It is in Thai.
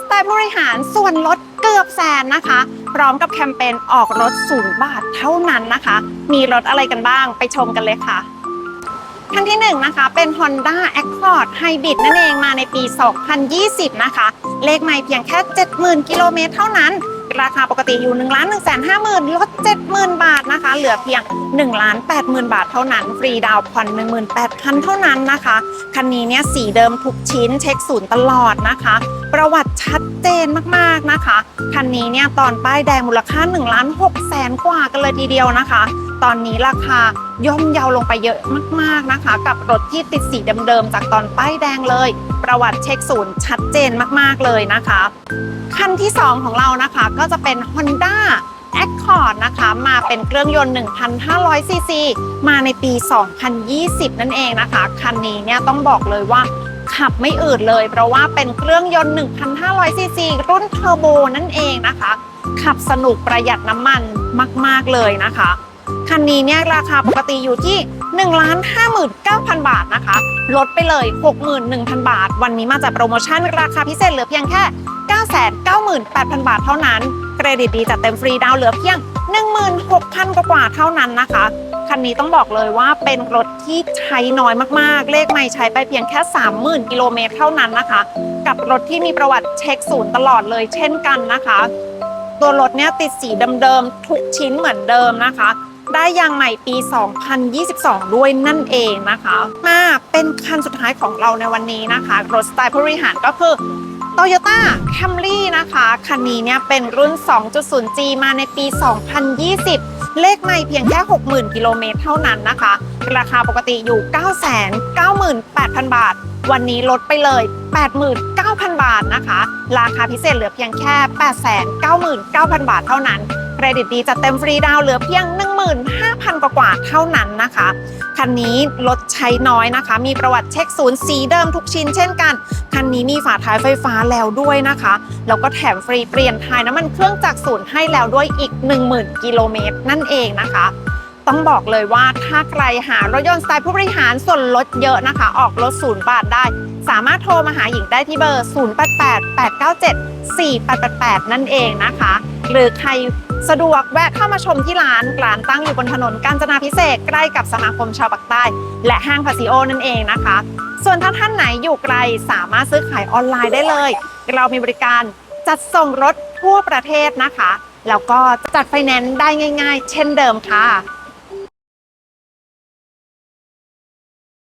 สไตล์ผู้บริหารส่วนลดเกือบแสนนะคะ พร้อมกับแคมเปญออกรถศูนย์บาทเท่านั้นนะคะ มีรถอะไรกันบ้างไปชมกันเลยค่ะคันที่1นงนะคะเป็น Honda Accord Hybrid นั่นเองมาในปี 2020 นะคะ เลขไม่เพียงแค่ 70,000 กิโลเมตรเท่านั้น ราคาปกติอยู่ 1 1 5 0 0 0 0 ลด 70,000 บาทนะคะ เหลือเพียง 1 80,000 บาทเท่านั้น ฟรีดาวน์ผ่อน18,000 เท่านั้นนะคะ คันนี้เนี่ยสีเดิมทุกชิ้นเช็คศูนย์ตลอดนะคะ ประวัติชัดเจนมากๆนะคะ คันนี้เนี่ยตอนป้ายแดงมูลค่า1ล้าน6แสนกว่ากันเลยทีเดียวนะคะ ตอนนี้ราคาย่อมเยาลงไปเยอะมากๆนะคะ กับรถที่ติดสีเดิมๆจากตอนป้ายแดงเลย ประวัติเช็คศูนย์ชัดเจนมากๆเลยนะคะ คันที่ 2 ของเรานะคะก็จะเป็น Honda Accord นะคะ มาเป็นเครื่องยนต์ 1,500 ซีซี มาในปี 2020 นั่นเองนะคะ คันนี้เนี่ยต้องบอกเลยว่าขับไม่อืดเลย เพราะว่าเป็นเครื่องยนต์ 1,500 ซีซี รุ่นเทอร์โบนั่นเองนะคะ ขับสนุกประหยัดน้ำมันมาก ๆ เลยนะคะ คันนี้เนี่ยราคาปกติอยู่ที่1 5 9 0 0 0 บาทนะคะ ลดไปเลย 61,000 บาท วันนี้มาจากโปรโมชั่นราคาพิเศษเหลือเพียงแค่ 998,000 บาทเท่านั้น เครดิตดีจัดเต็มฟรีดาวน์เหลือเพียง 16,000 กว่าเท่านั้นนะคะ คันนี้ต้องบอกเลยว่าเป็นรถที่ใช้น้อยมากๆ เลขไม่ใช้ไปเพียงแค่ 30,000 กิโลเมตรเท่านั้นนะคะ กับรถที่มีประวัติเช็คศูนย์ตลอดเลยเช่นกันนะคะ ตัวรถเนี่ยติดสีเดิมๆทุกชิ้นเหมือนเดิมนะคะ ได้ยางใหม่ปี 2022 ด้วยนั่นเองนะคะมาเป็นคันสุดท้ายของเราในวันนี้นะคะรถสไตล์ผู้บริหารก็คือ Toyota Camry นะคะ คันนี้เนี่ยเป็นรุ่น 2.0G มาในปี 2020 เลขไม่เพียงแค่ 60,000 กิโลเมตรเท่านั้นนะคะ ราคาปกติอยู่ 998,000 บาท วันนี้ลดไปเลย 89,000 บาทนะคะ ราคาพิเศษเหลือเพียงแค่ 899,000 บาทเท่านั้น เครดิตดีจัดเต็มฟรีดาวเหลือเพียง 15,000 กว่าเท่านั้นนะคะ คันนี้รถใช้น้อยนะคะ มีประวัติเช็คศูนย์สีเดิมทุกชิ้นเช่นกัน คันนี้มีฝาท้ายไฟฟ้าแล้วด้วยนะคะ แล้วก็แถมฟรีเปลี่ยนถ่ายน้ำมันเครื่องจากศูนย์ให้แล้วด้วยอีก 10,000 กิโลเมตรนั่นเองนะคะต้องบอกเลยว่าถ้าใครหารถยนต์สไตล์ผู้บริหารส่วนลดเยอะนะคะ ออกรถศูนย์บาทได้ สามารถโทรมาหาหญิงได้ที่เบอร์ 0888974888 นั่นเองนะคะ หรือใครสะดวกแวะเข้ามาชมที่ร้านร้านตั้งอยู่บนถนนกาญจนาพิเศษใกล้กับสมาคมชาวปากใต้ และห้างพาซิโอนั่นเองนะคะ ส่วนถ้าท่านไหนอยู่ไกลสามารถซื้อขายออนไลน์ได้เลย เรามีบริการจัดส่งรถทั่วประเทศนะคะ แล้วก็จัดไฟแนนซ์ได้ง่าย ๆ เช่นเดิมค่ะ